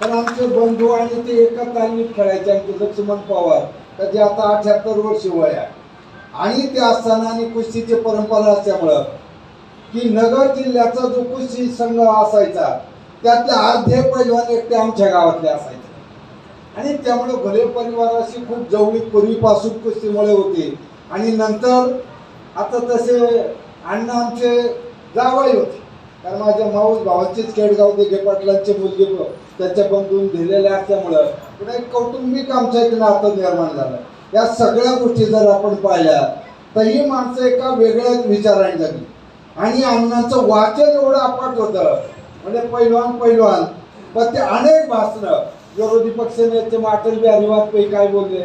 पण आमचे बंधू आणि ते एका तालमीत खेळायचे आमचे लक्ष्मण पवार. तर जे आता अठ्याहत्तर वर्ष वय आहे. आणि ते असताना आणि कुस्तीची परंपरा असल्यामुळं की नगर जिल्ह्याचा जो कुस्ती संघ असायचा त्यातले अर्धे पैलवान एकटे आमच्या गावातले असायचे. आणि त्यामुळे भले परिवाराशी खूप जवळीक पूर्वीपासून कुस्तीमुळे होते. आणि नंतर आता तसे अण्णा आमचे जावई होते. कारण माझ्या माऊस भावाचेच केडगाव दिघे पाटलांचे मुलगे ब- त्यांच्या बंधून दिलेले असल्यामुळं पुन्हा एक कौटुंबिक आमच्या एक नातं निर्माण झालं. या सगळ्या गोष्टी जर आपण पाहिल्या तर ही माणसं एका वेगळ्याच विचाराने झाली आणि अण्णांचं वाचन एवढं अपाट होतं. म्हणजे पैलवान पैलवान. पण ते अनेक भाषणं विरोधी पक्ष नेते अटल बिहारी वाजपेयी काय बोलले?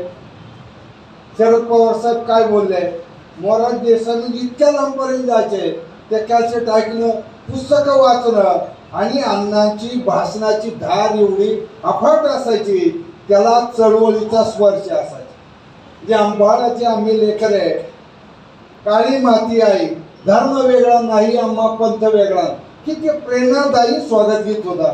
शरद पवार साहेब काय बोलले? मोरार देसाई इतक्या लांबपर्यंत जायचे ते कॅसेट ऐकणं पुस्तकं वाचणं आणि अण्णांची भाषणाची धार एवढी अफाट असायची त्याला चळवळीचा स्पर्श असायचा. जे अंबाळाचे आम्ही लेकर आहे काळी माती आहे धर्म वेगळा नाही आम्हा पंथ वेगळा. किती प्रेरणादायी स्वागत गीत होता.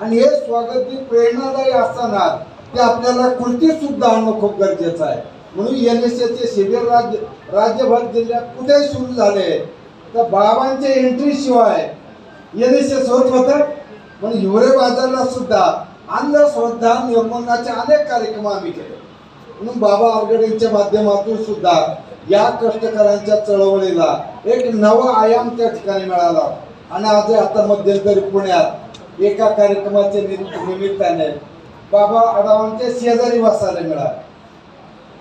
आणि हे स्वागत गीत प्रेरणादायी असताना ते आपल्याला कृती सुद्धा आणणं खूप गरजेचं आहे. म्हणून एन एस एचे शिबिर राज्य राज्यभर जिल्ह्यात कुठे सुरू झाले तर बाबांच्या एंट्री शिवाय एन एस एस होत. होतं पण हिवरे बाजारला सुद्धा अंधश्रद्धा निर्मूलनाचे अनेक कार्यक्रम आम्ही केले. म्हणून बाबा आरगडेंच्या माध्यमातून सुद्धा या कष्टकऱ्यांच्या चळवळीला एक नवा आयाम त्या ठिकाणी मिळाला. आणि आज आता मध्यंतरी पुण्यात एका कार्यक्रमाच्या निमित्ताने बाबा आडावांच्या शेजारी बसायला मिळाले.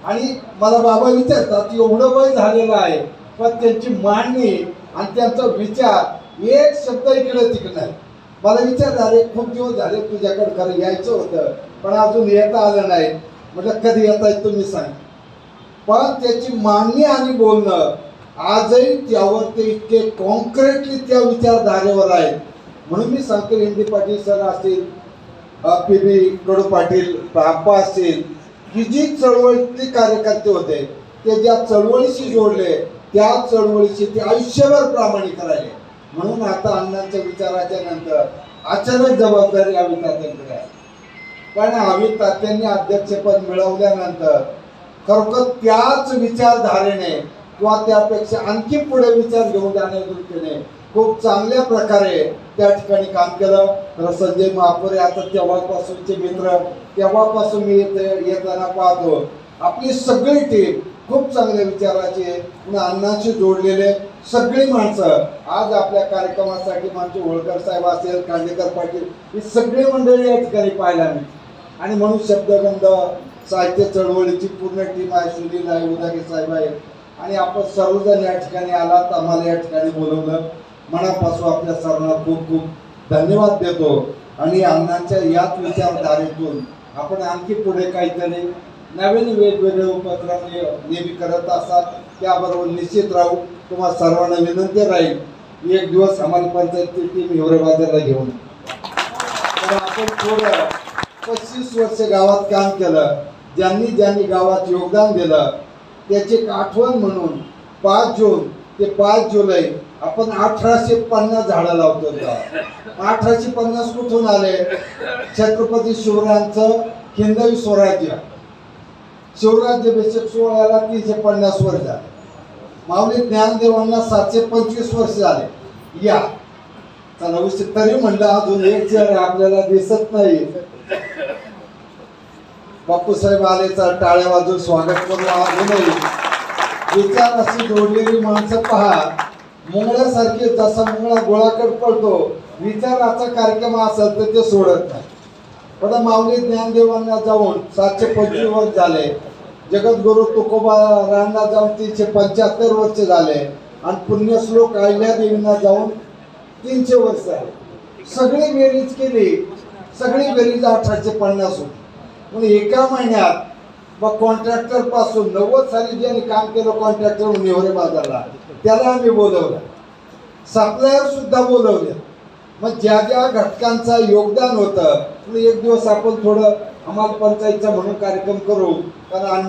आणि मला बाबा विचारतात एवढं वय झालेलं आहे पण त्यांची मांडणी आणि त्यांचा विचार एक शब्द इकडे तिकडे. नाही मला विचार झाले खूप दिवस झाले तुझ्याकडे खरं यायचं होतं पण अजून येता आलं नाही. म्हटलं कधी येत आहे तुम्ही सांग. पण त्याची मांडणी आणि बोलणं आजही त्यावर ते इतके कॉन्क्रीटली त्या विचारधारेवर आहेत म्हणून मी सांगतो हिंदी पाटील सर असतील पी बी कडू पाटील बाप्पा असतील की जी चळवळीतले कार्यकर्ते होते ते ज्या चळवळीशी जोडले त्या चळवळीचे ते आयुष्यभर प्रामाणिक राहिले. म्हणून आता अण्णांच्या विचाराच्या नंतर अचानक जबाबदारी आम्ही तात्यांकडे आहे पण आम्ही तात्यांनी अध्यक्षपद मिळवल्यानंतर खरोखर त्याच विचारधारेने किंवा त्यापेक्षा आणखी पुढे विचार घेऊन जाण्याच्या दृष्टीने खूप चांगल्या प्रकारे त्या ठिकाणी काम केलं. तर संजय महापुरे आता तेव्हापासूनचे मित्र तेव्हापासून मी इथे येताना पाहतो. आपली सगळी टीम खूप चांगल्या विचाराचे आहे अण्णांशी जोडलेले सगळी माणसं. आज आपल्या कार्यक्रमासाठी आमचे होळकर साहेब असेल कांदेकर पाटील ही सगळी मंडळी या ठिकाणी पाहायला. मी आणि म्हणून शब्दगंध साहित्य चळवळीची पूर्ण टीम आहे सुनील आहे उदागे साहेब आहे. आणि आपण सर्वजण या ठिकाणी आलात आम्हाला या ठिकाणी बोलवलं. मनापासून आपल्या सर्वांना खूप खूप धन्यवाद देतो. आणि अण्णांच्या याच विचारधारेतून आपण आणखी पुढे काहीतरी नवीन वेगवेगळे उपक्रम नेहमी करत असतात. त्याबरोबर निश्चित राहू तुम्हाला सर्वांना विनंती राहील. एक दिवस आम्हाला पंचायतची टीम हिवरे बाजारला घेऊन तर आपण थोडं पस्तीस वर्ष गावात काम केलं. ज्यांनी ज्यांनी गावात योगदान दिलं त्याची आठवण म्हणून पाच जून ते पाच जुलै आपण अठराशे पन्नास झाडं लावतो अठराशे पन्नास कुठून आले? छत्रपती शिवरायांचं हिंदवी स्वराज्य. शिवराज्याभिषेक सोहळ्याला तीनशे पन्नास वर्ष. झाले माऊली ज्ञानदेवांना सातशे पंचवीस वर्ष झाले. या. चला उशीर तरी म्हणलं अजून एक चेहरा आपल्याला दिसत नाही. बापूसाहेब आले तर टाळ्या वाजून स्वागत करून अजूनही. विचार अशी जोडलेली माणसं पहा. मुंगळ्यासारखे जसा मुंगळा गोळाकड पडतो विचाराचा कार्यक्रम असेल तर ते सोडत नाही. पण माऊली ज्ञानदेवांना जाऊन सातशे पंचवीस वर्ष झाले. जगद्गुरु तुकोबा रांना जाऊन तीनशे पंच्याहत्तर वर्ष झाले. आणि पुण्यश्लोक अहिल्या देवींना जाऊन तीनशे वर्ष झाले सगळी बेरीज केली. सगळी बेरीज अठराशे पन्नास होती. म्हणून एका महिन्यात मग कॉन्ट्रॅक्टरपासून नव्वद साली ज्यांनी काम केलं कॉन्ट्रॅक्टर नेवरे बाजारला त्याला आम्ही बोलवलं. सप्लायर सुद्धा बोलवले. मग ज्या ज्या घटकांचं योगदान होतं एक दिवस आपण थोडं आम्हाला पंचायतचा म्हणून कार्यक्रम करू कारण अण्णा